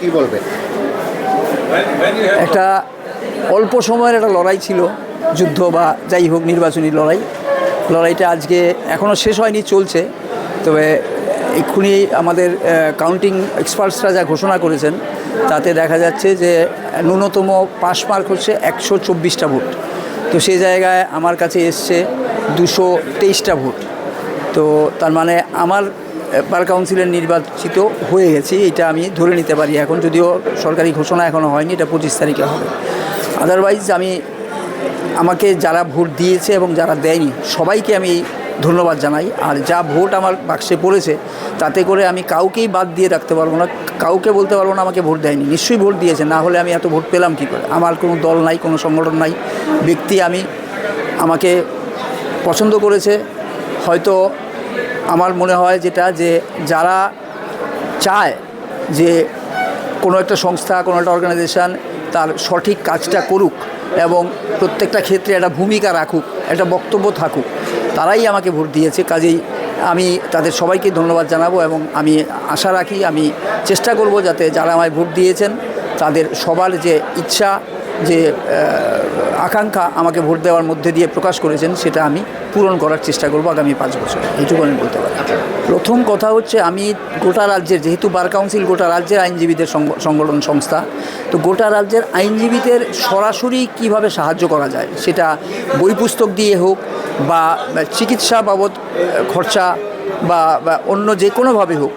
কি বলবেন একটা অল্প সময়ের একটা লড়াই ছিল, যুদ্ধ বা যাই হোক নির্বাচনী লড়াই। লড়াইটা আজকে এখনও শেষ হয়নি, চলছে। তবে এক্ষুনি আমাদের কাউন্টিং এক্সপার্টসরা যা ঘোষণা করেছেন, তাতে দেখা যাচ্ছে যে ন্যূনতম পাস মার্ক হচ্ছে একশো চব্বিশটা ভোট। তো সেই জায়গায় আমার কাছে এসছে দুশো তেইশটা ভোট। তো তার মানে আমার বার কাউন্সিলের নির্বাচিত হয়ে গেছি, এটা আমি ধরে নিতে পারি। এখন যদিও সরকারি ঘোষণা এখনও হয়নি, এটা পঁচিশ তারিখে হবে। আদারওয়াইজ আমি, আমাকে যারা ভোট দিয়েছে এবং যারা দেয়নি, সবাইকে আমি ধন্যবাদ জানাই। আর যা ভোট আমার বাক্সে পড়েছে, তাতে করে আমি কাউকেই বাদ দিয়ে রাখতে পারব না, কাউকে বলতে পারব না আমাকে ভোট দেয়নি। নিশ্চয়ই ভোট দিয়েছে, না হলে আমি এত ভোট পেলাম কী করে? আমার কোনো দল নাই, কোনো সংগঠন নাই, ব্যক্তি আমি, আমাকে পছন্দ করেছে, হয়তো আমার মনে হয় যেটা যে যারা চায় যে কোনো একটা সংস্থা, কোনো একটা অর্গানাইজেশান তার সঠিক কাজটা করুক এবং প্রত্যেকটা ক্ষেত্রে একটা ভূমিকা রাখুক, একটা বক্তব্য থাকুক, তারাই আমাকে ভোট দিয়েছে। কাজেই আমি তাদের সবাইকে ধন্যবাদ জানাব এবং আমি আশা রাখি, আমি চেষ্টা করব যাতে যারা আমায় ভোট দিয়েছেন, তাদের সবার যে ইচ্ছা যে আকাঙ্ক্ষা আমাকে ভোট দেওয়ার মধ্যে দিয়ে প্রকাশ করেছেন সেটা আমি পূরণ করার চেষ্টা করব আগামী পাঁচ বছর। এইটুকু আমি বলতে পারি। প্রথম কথা হচ্ছে আমি গোটা রাজ্যের যেহেতু বার কাউন্সিল গোটা রাজ্যের আইনজীবীদের সংগঠন সংস্থা তো গোটা রাজ্যের আইনজীবীদের সরাসরি কীভাবে সাহায্য করা যায় সেটা বই পুস্তক দিয়ে হোক বা চিকিৎসা বাবদ খরচা বা অন্য যে কোনোভাবে হোক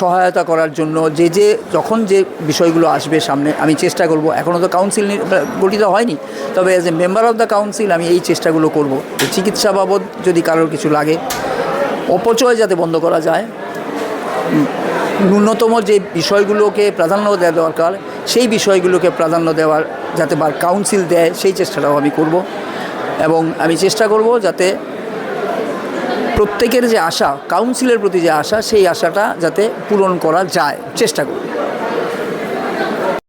সহায়তা করার জন্য যে যে যখন যে বিষয়গুলো আসবে সামনে, আমি চেষ্টা করব। এখনও তো কাউন্সিল গঠিত হয়নি, তবে as a member of the council আমি এই চেষ্টাগুলো করব চিকিৎসা বাবদ যদি কারোর কিছু লাগে। অপচয় যাতে বন্ধ করা যায়, ন্যূনতম যে বিষয়গুলোকে প্রাধান্য দেওয়া দরকার, সেই বিষয়গুলোকে প্রাধান্য দেওয়ার যাতে বার কাউন্সিল দেয়, সেই চেষ্টাটাও আমি করব। এবং আমি চেষ্টা করব যাতে প্রত্যেকের যে আশা কাউন্সিলের প্রতি যে আশা, সেই আশাটা যাতে পূরণ করা যায়, চেষ্টা করব।